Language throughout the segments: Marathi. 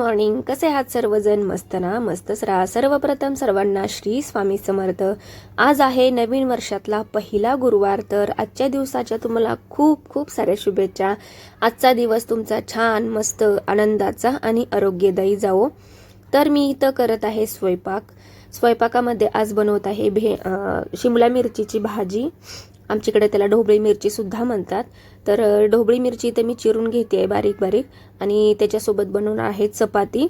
मॉर्निंग कसे आहात सर्वजण? मस्त ना? मस्तच राहा. सर्वप्रथम सर्वांना श्री स्वामी समर्थ. आज आहे नवीन वर्षातला पहिला गुरुवार तर आजच्या दिवसाच्या तुम्हाला खूप खूप साऱ्या शुभेच्छा. आजचा दिवस तुमचा छान मस्त आनंदाचा आणि आरोग्यदायी जावो. तर मी इथं करत आहे स्वयंपाक. स्वयंपाकामध्ये आज बनवत आहे भे शिमला मिरचीची भाजी. आमच्याकडे त्याला ढोबळी मिरचीसुद्धा म्हणतात. तर ढोबळी मिरची इथे मी चिरून घेते आहे बारीक बारीक. आणि त्याच्यासोबत बनवणार आहे चपाती.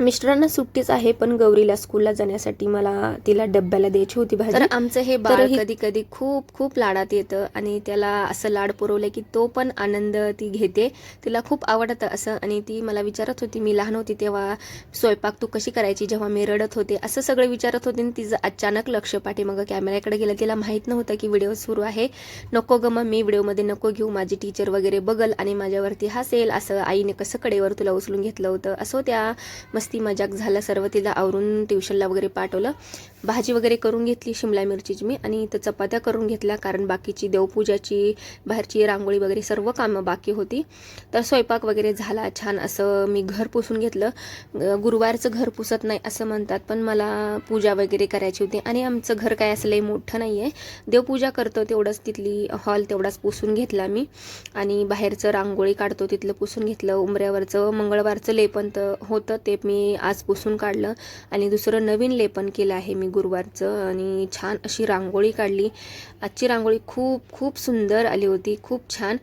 मिस्टरांना सुट्टीच आहे पण गौरीला स्कूलला जाण्यासाठी मला तिला डब्याला द्यायची होती भाजी. तर आमचं हे बाळ कधी कधी खूप खूप लाडात येतं आणि त्याला असं लाड पुरवलं की तो पण आनंद ती घेते. तिला खूप आवडतं असं आणि ती मला विचारत होती मी लहान होती तेव्हा स्वयंपाक तू कशी करायची? जेव्हा मी रडत होते असं सगळं विचारत होते आणि तिचं अचानक लक्ष पाठीमागं कॅमेऱ्याकडे गेलं. तिला माहीत नव्हतं की व्हिडिओ सुरू आहे. नको ग मग मी व्हिडिओमध्ये नको घेऊ. माझी टीचर वगैरे बघल आणि माझ्यावरती हसेल असं आईने कसं कडेवर तुला उचलून घेतलं होतं. असं त्या मस्ती मजाक झालं सर्व तिला आवरून ट्युशनला वगैरे पाठवलं. भाजी वगैरे करून घेतली शिमला मिरचीची मी. आणि इथं चपात्या करून घेतल्या कारण बाकीची देवपूजाची बाहेरची रांगोळी वगैरे सर्व कामं बाकी होती. तर स्वयंपाक वगैरे झाला छान असं मी घर पुसून घेतलं. गुरुवारचं घर पुसत नाही असं म्हणतात पण मला पूजा वगैरे करायची होती. आणि आमचं घर काय असं लई मोठं नाही आहे देवपूजा करतो तेवढंच तिथली हॉल तेवढाच पुसून घेतला मी. आणि बाहेरचं रांगोळी काढतो तिथलं पुसून घेतलं. उंबऱ्यावरचं मंगळवारचं लेपन तर होतं ते मी आज पुसून काढलं आणि दुसरं नवीन लेपन केलं आहे मी गुरुवारचं आणि छान अशी रांगोळी काढली. आजची रांगोळी खूप खूप सुंदर आली होती खूप छान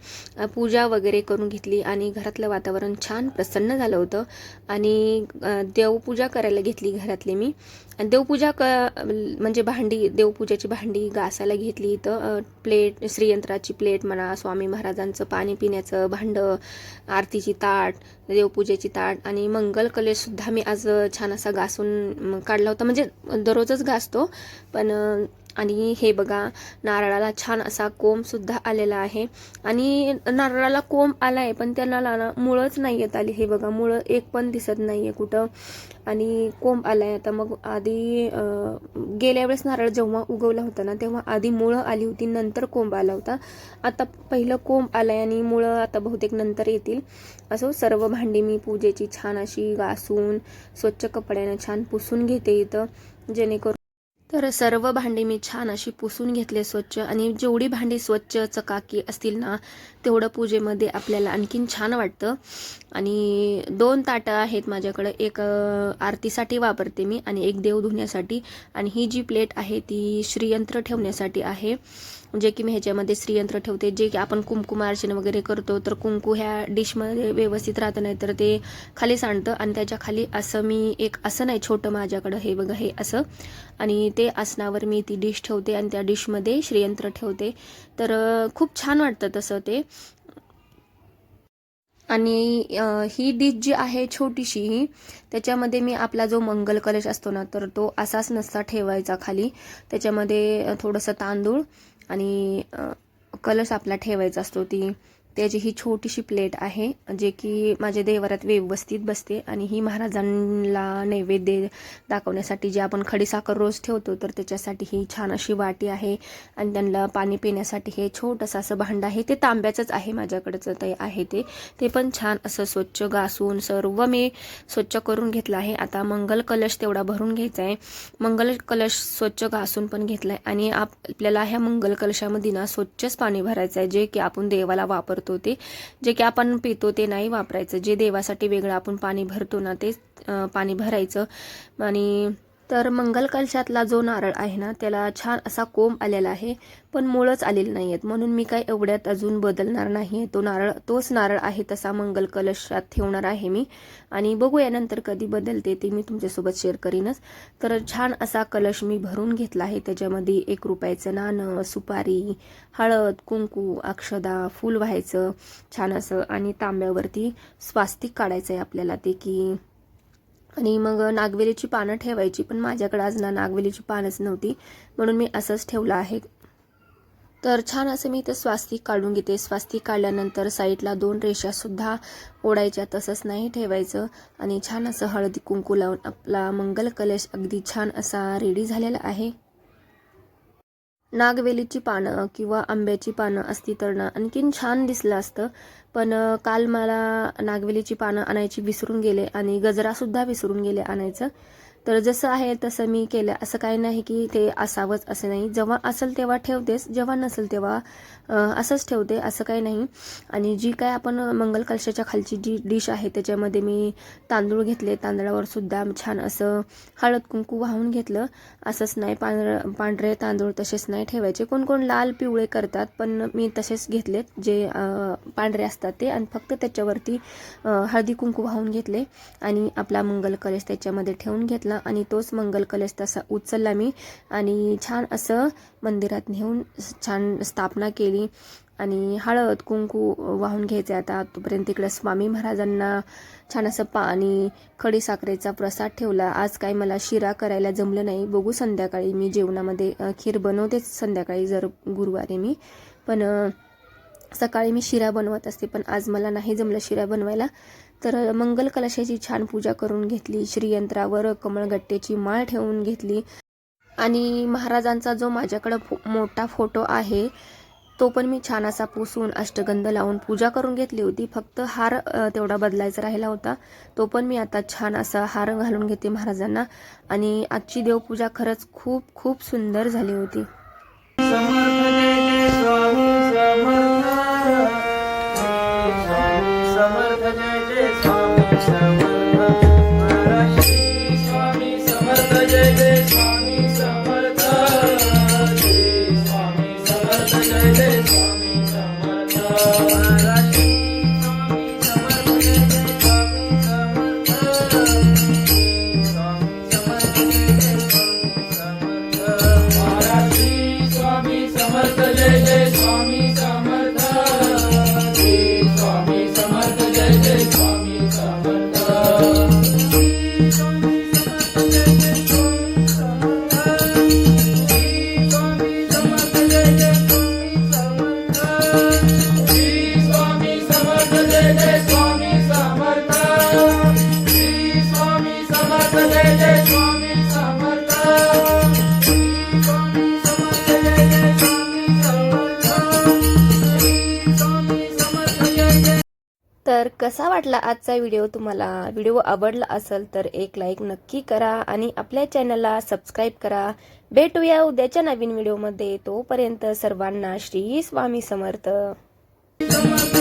पूजा वगैरे करून घेतली आणि घरातलं वातावरण छान प्रसन्न झालं होतं. आणि देवपूजा करायला घेतली घरातली मी. देवपूजा क म्हणजे भांडी देवपूजाची भांडी घासायला घेतली इथं. प्लेट श्रीयंत्राची प्लेट म्हणा स्वामी महाराजांचं पाणी पिण्याचं भांडं आरतीची ताट देवपूजेची ताट आणि मंगल कलेशसुद्धा मी आज छान असा घासून काढला होता. म्हणजे दररोजच घासतो पण आणि हे बघा नारळाला छान असा कोंबसुद्धा आलेला आहे. आणि नारळाला कोंब आला आहे पण त्यांना ना मुळंच नाही येत आली. हे बघा मुळं एक पण दिसत नाही आहे कुठं. आणि कोंब आला आहे आता मग आधी गेल्या वेळेस नारळ जेव्हा उगवला होता ना तेव्हा आधी मुळं आली होती नंतर कोंब आला होता. आता पहिलं कोंब आला आहे आणि मुळं आता बहुतेक नंतर येतील. असो सर्व भांडी मी पूजेची छान अशी घासून स्वच्छ कपड्यानं छान पुसून घेते इथं जेणेकरून तर सर्व भांडी मी छान अशी पुसून घेतले स्वच्छ. आणि जेवढी भांडी स्वच्छ चकाकी असतील ना तेवढं पूजेमध्ये आपल्याला आणखीन छान वाटतं. आणि दोन ताटं आहेत माझ्याकडं. एक आरतीसाठी वापरते मी आणि एक देव धुण्यासाठी आणि ही जी प्लेट आहे ती श्रीयंत्र ठेवण्यासाठी आहे. जे की मी ह्याच्यामध्ये श्रीयंत्र ठेवते जे की आपण कुंकुमार्चन वगैरे करतो तर कुंकू ह्या डिशमध्ये व्यवस्थित राहतं नाही तर ते खाली सांडतं आणि त्याच्याखाली असं मी एक असं नाही छोटं माझ्याकडं हे बघा हे असं. आणि ते आसनावर मी ती डिश ठेवते आणि त्या डिशमध्ये श्रीयंत्र ठेवते. तर खूप छान वाटतं तसं ते. आणि ही डिश जी आहे छोटीशी ही त्याच्यामध्ये मी आपला जो मंगल कलश असतो ना तर तो असाच नसता ठेवायचा खाली. त्याच्यामध्ये थोडंसं तांदूळ आणि कलश आपला ठेवायचा असतो ती त्याची ही छोटीशी प्लेट आहे जे की माझ्या देवारात व्यवस्थित बसते आणि ही महाराजांना नैवेद्य दाखवण्यासाठी जे आपण खडीसाखर रोज ठेवतो तर त्याच्यासाठी ही छान अशी वाटी आहे आणि त्यांना पाणी पिण्यासाठी हे छोटंसं असं भांडं आहे. ते तांब्याचंच आहे माझ्याकडचं ते आहे ते. ते पण छान असं स्वच्छ घासून सर्व मी स्वच्छ करून घेतलं आहे. आता मंगल कलश तेवढा भरून घ्यायचा आहे. मंगल कलश स्वच्छ घासून पण घेतला आहे आणि आप आपल्याला ह्या मंगल कलशामध्ये ना स्वच्छच पाणी भरायचं आहे जे की आपण देवाला वापरतो. ते जे की आपण पितो ते नाही वापरायचं. जे देवासाठी वेगळं आपण पाणी भरतो ना तेच पाणी भरायचं. आणि तर मंगल कलशातला जो नारळ आहे ना त्याला छान असा कोंब आलेला आहे पण मुळच आलेले नाही आहेत म्हणून मी काय एवढ्यात अजून बदलणार नाही तो नारळ तोच नारळ आहे तसा मंगल कलशात ठेवणार आहे मी. आणि बघूया नंतर कधी बदलते ते मी तुमच्यासोबत शेअर करीनच. तर छान असा कलश मी भरून घेतला आहे. त्याच्यामध्ये एक रुपयाचं नाणं सुपारी हळद कुंकू अक्षदा फूल व्हायचं छान असं आणि तांब्यावरती स्वास्तिक काढायचं आहे आपल्याला ते की आणि मग नागवेलीची पानं ठेवायची पण माझ्याकडे आज ना नागवेलीची पानच नव्हती म्हणून मी असंच ठेवलं आहे. तर छान असं मी इथं स्वास्तिक काढून घेते. स्वास्तिक काढल्यानंतर साईडला दोन रेषासुद्धा ओढायच्या तसंच नाही ठेवायचं. आणि छान असं हळदी कुंकू लावून आपला मंगल कलश अगदी छान असा रेडी झालेला आहे. नागवेलीची पानं किंवा आंब्याची पानं असती तर ना आणखीन छान दिसलं असतं. पण काल मला नागवेलीची पानं आणायची विसरून गेले आणि गजरासुद्धा विसरून गेले आणायचं. तर जसं आहे तसं मी केलं. असं काही नाही की ते असावंच असं नाही. जेव्हा असेल तेव्हा ठेवतेच जेव्हा नसेल तेव्हा असंच ठेवते असं काही नाही. आणि जी काय आपण मंगल कलशाच्या खालची जी डिश आहे त्याच्यामध्ये मी तांदूळ घेतले. तांदळावर सुद्धा छान असं हळद कुंकू वाहून घेतलं. असंच नाही पांढर पांढरे तांदूळ तसेच नाही ठेवायचे. कोण कोण लाल पिवळे करतात पण मी तसेच घेतलेत जे पांढरे असतात ते. आणि फक्त त्याच्यावरती हळदी कुंकू वाहून घेतले. आणि आपला मंगल कलश त्याच्यामध्ये ठेवून घेतला. आणि तोच मंगल कलश तसा उचलला मी. आणि छान असं मंदिरात नेऊन छान स्थापना केली. आणि हळद कुंकू वाहून घ्यायचे आता तोपर्यंत तिकडं स्वामी महाराजांना छान असं पाणी खडी साखरेचा प्रसाद ठेवला. आज काय मला शिरा करायला जमलं नाही. बघू संध्याकाळी मी जेवणामध्ये खीर बनवतेच संध्याकाळी जर गुरुवारी मी. पण सकाळी मी शिरा बनवत असते पण आज मला नाही जमलं शिरा बनवायला. तर मंगल कलशाची छान पूजा करून घेतली श्रीयंत्रावर कमळगट्ट्याची माळ ठेवून घेतली. आणि महाराजांचा जो माझ्याकडं फो मोठा फोटो आहे तो पण मी छान असा पुसून अष्टगंध लावून पूजा करून घेतली होती. फक्त हार तेवढा बदलायचा राहिला होता. तो पण मी आता छान असा हार घालून घेते महाराजांना. आणि आजची देवपूजा खरंच खूप खूप सुंदर झाली होती. स्वामी कसा वाटला आजचा व्हिडिओ? तुम्हाला व्हिडिओ आवडला असेल तर एक लाईक नक्की करा आणि आपल्या चॅनलला सबस्क्राईब करा. भेटूया उद्याच्या नवीन व्हिडिओमध्ये. तोपर्यंत सर्वांना श्री स्वामी समर्थ. समर्थ